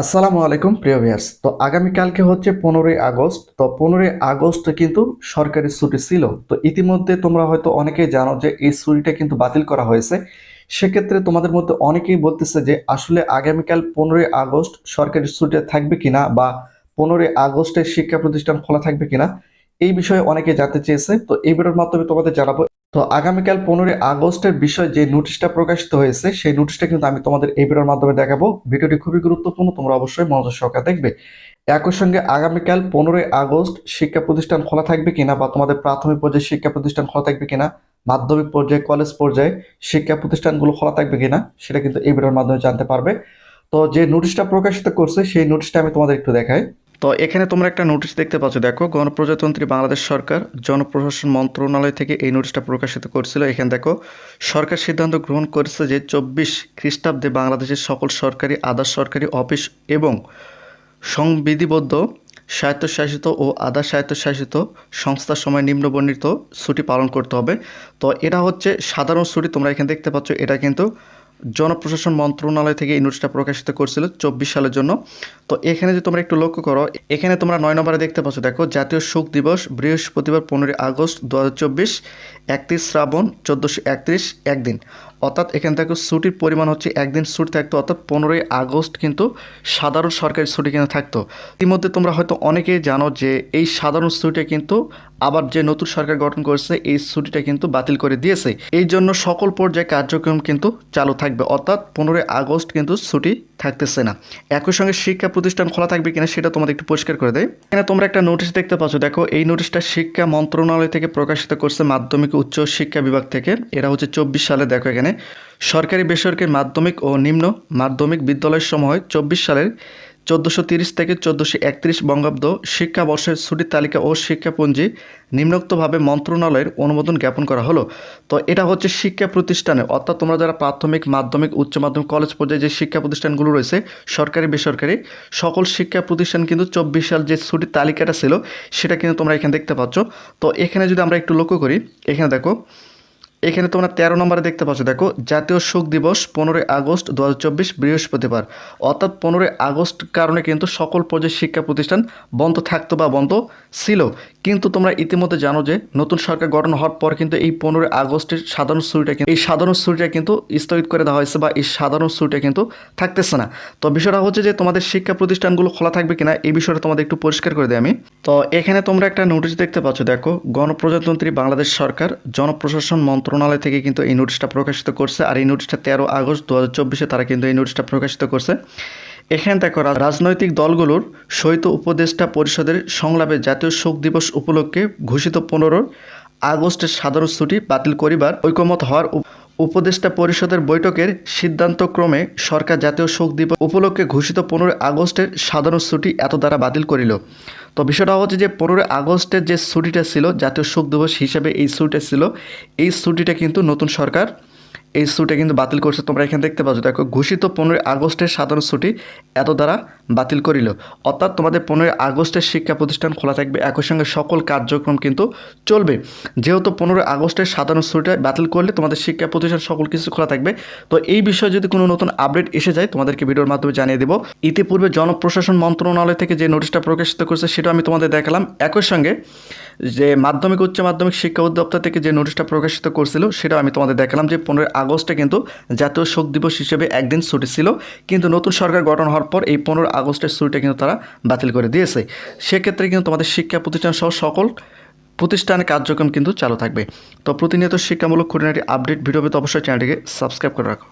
আসসালামু আলাইকুম, প্রিয় ভিয়ার্স তো আগামীকালকে হচ্ছে পনেরোই আগস্ট। তো পনেরোই আগস্ট কিন্তু সরকারি ছুটি ছিল। তো ইতিমধ্যে তোমরা হয়তো অনেকেই জানো যে এই ছুটিটা কিন্তু বাতিল করা হয়েছে। সেক্ষেত্রে তোমাদের মধ্যে অনেকেই বলতেছে যে আসলে আগামীকাল পনেরোই আগস্ট সরকারি ছুটি থাকবে কিনা বা পনেরোই আগস্টে শিক্ষা প্রতিষ্ঠান খোলা থাকবে কিনা, এই বিষয়ে অনেকে জানতে চেয়েছে। তো এই ভিডিওর মাধ্যমে তোমাদের জানাব তো আগামীকাল পনেরোই আগস্টের বিষয়ে যে নোটিশটা প্রকাশিত হয়েছে, সেই নোটিশটা কিন্তু আমি তোমাদের এই ভিডিওর মাধ্যমে দেখাবো। ভিডিওটি খুবই গুরুত্বপূর্ণ, তোমরা অবশ্যই মনোযোগ সহকারে দেখবে। একই সঙ্গে আগামীকাল পনেরোই আগস্ট শিক্ষা প্রতিষ্ঠান খোলা থাকবে কিনা বা তোমাদের প্রাথমিক পর্যায়ে শিক্ষা প্রতিষ্ঠান খোলা থাকবে কিনা, মাধ্যমিক পর্যায়ে, কলেজ পর্যায়ে শিক্ষা প্রতিষ্ঠানগুলো খোলা থাকবে কিনা, সেটা কিন্তু এই ভিডিওর মাধ্যমে জানতে পারবে। তো যে নোটিশটা প্রকাশিত করছে, সেই নোটিশটা আমি তোমাদের একটু দেখাই। তো এখানে তোমরা একটা নোটিশ দেখতে পাচ্ছ। দেখো, গণপ্রজাতন্ত্রী বাংলাদেশ সরকার জনপ্রশাসন মন্ত্রণালয় থেকে এই নোটিশটা প্রকাশিত করছিল। এখানে দেখো, সরকার সিদ্ধান্ত গ্রহণ করেছে যে চব্বিশ খ্রিস্টাব্দে বাংলাদেশের সকল সরকারি, আধা সরকারি অফিস এবং সংবিধিবদ্ধ, স্বায়ত্তশাসিত ও আধা স্বায়ত্তশাসিত সংস্থার সময় নিম্নবর্ণিত ছুটি পালন করতে হবে। তো এটা হচ্ছে সাধারণ ছুটি, তোমরা এখানে দেখতে পাচ্ছ। এটা কিন্তু জনপ্রশাসন মন্ত্রণালয় থেকে এই নোটিশটা প্রকাশিত করছিল চব্বিশ সালের জন্য। তো এখানে যে তোমরা একটু লক্ষ্য করো, এখানে তোমরা নয় নম্বরে দেখতে পাচ্ছ, দেখো, জাতীয় শোক দিবস বৃহস্পতিবার পনেরোই আগস্ট দু হাজার চব্বিশ, একত্রিশ শ্রাবণ চোদ্দোশো একত্রিশ, একদিন। অর্থাৎ এখানে দেখো ছুটির পরিমাণ হচ্ছে একদিন ছুটি থাকতো, অর্থাৎ পনেরোই আগস্ট কিন্তু সাধারণ সরকারি ছুটি কিন্তু থাকতো। ইতিমধ্যে তোমরা হয়তো অনেকেই জানো যে এই সাধারণ ছুটিটা কিন্তু আবার যে নতুন সরকার গঠন করেছে, এই ছুটিটা কিন্তু বাতিল করে দিয়েছে। এই জন্য সকল পর্যায়ে কার্যক্রম কিন্তু চালু থাকবে, অর্থাৎ পনেরোই আগস্ট কিন্তু ছুটি থাকতেছে না। একই সঙ্গে শিক্ষা প্রতিষ্ঠান খোলা থাকবে কিনা সেটা তোমাদের একটু পরিষ্কার করে দেয় এখানে তোমরা একটা নোটিশ দেখতে পাচ্ছ, দেখো এই নোটিশটা শিক্ষা মন্ত্রণালয় থেকে প্রকাশিত করছে মাধ্যমিক উচ্চ শিক্ষা বিভাগ থেকে এরা হচ্ছে চব্বিশ সালে, দেখো এখানে। সরকারি বেসরকারি মাধ্যমিক ও নিম্ন মাধ্যমিক বিদ্যালয় সমূহ চব্বিশ সালের চোদ্দোশো তিরিশ থেকে চোদ্দোশো একত্রিশ বঙ্গাব্দ শিক্ষাবর্ষের ছুটির তালিকা ও শিক্ষাপঞ্জি নিম্নোক্তভাবে মন্ত্রণালয়ের অনুমোদন জ্ঞাপন করা হলো। তো এটা হচ্ছে শিক্ষা প্রতিষ্ঠানে, অর্থাৎ তোমরা যারা প্রাথমিক, মাধ্যমিক, উচ্চ মাধ্যমিক, কলেজ পর্যায়ে যে শিক্ষা প্রতিষ্ঠানগুলো রয়েছে, সরকারি, বেসরকারি, সকল শিক্ষা প্রতিষ্ঠান কিন্তু চব্বিশ সাল যে ছুটির তালিকাটা ছিল, সেটা কিন্তু তোমরা এখানে দেখতে পাচ্ছ। তো এখানে যদি আমরা একটু লক্ষ্য করি, এখানে দেখো এখানে তোমরা তেরো নম্বরে দেখতে পাচ্ছ, দেখো, জাতীয় শোক দিবস পনেরোই আগস্ট দু হাজার চব্বিশ বৃহস্পতিবার। অর্থাৎ পনেরোই আগস্ট কারণে কিন্তু সকল পর্যায়ের শিক্ষা প্রতিষ্ঠান বন্ধ থাকতো বা বন্ধ ছিল। কিন্তু তোমরা ইতিমধ্যে জানো যে, নতুন সরকার গঠন হওয়ার পর কিন্তু এই পনেরোই আগস্টের সাধারণ ছুটিটা কিন্তু এই সাধারণ ছুটিটা কিন্তু স্থগিত করে দেওয়া হয়েছে বা এই সাধারণ ছুটিটা কিন্তু থাকতেছে না। তো বিষয়টা হচ্ছে যে, তোমাদের শিক্ষা প্রতিষ্ঠানগুলো খোলা থাকবে কিনা, এই বিষয়টা তোমাদের একটু পরিষ্কার করে দিই আমি। তো এখানে তোমরা একটা নোটিশ দেখতে পাচ্ছ, দেখো, গণপ্রজাতন্ত্রী বাংলাদেশ সরকার, জনপ্রশাসন মন্ত্রণালয় থেকে কিন্তু এই নোটিশটা প্রকাশিত করছে। আর এই নোটিশটা তেরো আগস্ট দু হাজার তারা কিন্তু এই নোটিশটা প্রকাশিত করছে। এখানে দেখো রাজনৈতিক দলগুলোর সহিত উপদেষ্টা পরিষদের সংলাপে জাতীয় শোক দিবস উপলক্ষে ঘোষিত পনেরো আগস্টের সাধারণ ছুটি বাতিল করিবার ঐকমত হওয়ার উপদেষ্টা পরিষদের বৈঠকের সিদ্ধান্তক্রমে সরকার জাতীয় শোক দিবস উপলক্ষে ঘোষিত পনেরোই আগস্টের সাধারণ ছুটি এত দ্বারা বাতিল করিল। তো বিষয়টা হচ্ছে যে পনেরোই আগস্টের যে ছুটিটা ছিল, জাতীয় শোক দিবস হিসেবে এই ছুটিটা ছিল, এই ছুটিটা কিন্তু নতুন সরকার এই ছুটি কিন্তু বাতিল করছে। তোমরা এখানে দেখতে পাচ্ছ, দেখো, ঘোষিত পনেরোই আগস্টের সাধারণ ছুটি এত দ্বারা বাতিল করিল। অর্থাৎ তোমাদের পনেরোই আগস্টের শিক্ষা প্রতিষ্ঠান খোলা থাকবে, একই সঙ্গে সকল কার্যক্রম কিন্তু চলবে। যেহেতু পনেরোই আগস্টের সাধারণ ছুটিটা বাতিল করলে তোমাদের শিক্ষা প্রতিষ্ঠান সকল কিছু খোলা থাকবে। তো এই বিষয়ে যদি কোনো নতুন আপডেট এসে যায়, তোমাদেরকে ভিডিওর মাধ্যমে জানিয়ে দেবো। ইতিপূর্বে জনপ্রশাসন মন্ত্রণালয় থেকে যে নোটিশটা প্রকাশিত করছে, সেটা আমি তোমাদের দেখালাম। একই সঙ্গে যে মাধ্যমিক, উচ্চ মাধ্যমিক শিক্ষা অধিদপ্তর থেকে যে নোটিশটা প্রকাশিত করছিল সেটা আমি তোমাদের দেখালাম যে পনেরোই আগস্টে কিন্তু জাতীয় শোক দিবস হিসেবে একদিন ছুটি ছিল, কিন্তু নতুন সরকার গঠন হওয়ার পর এই পনেরো আগস্টের ছুটিটা কিন্তু তারা বাতিল করে দিয়েছে। সেক্ষেত্রে কিন্তু তোমাদের শিক্ষা প্রতিষ্ঠান সহ সকল প্রতিষ্ঠান কার্যক্রম কিন্তু চালু থাকবে। তো প্রতিনিয়ত শিক্ষামূলক খুঁটিনাটি আপডেট ভিডিও পেতে অবশ্যই চ্যানেলটিকে সাবস্ক্রাইব করে রাখো।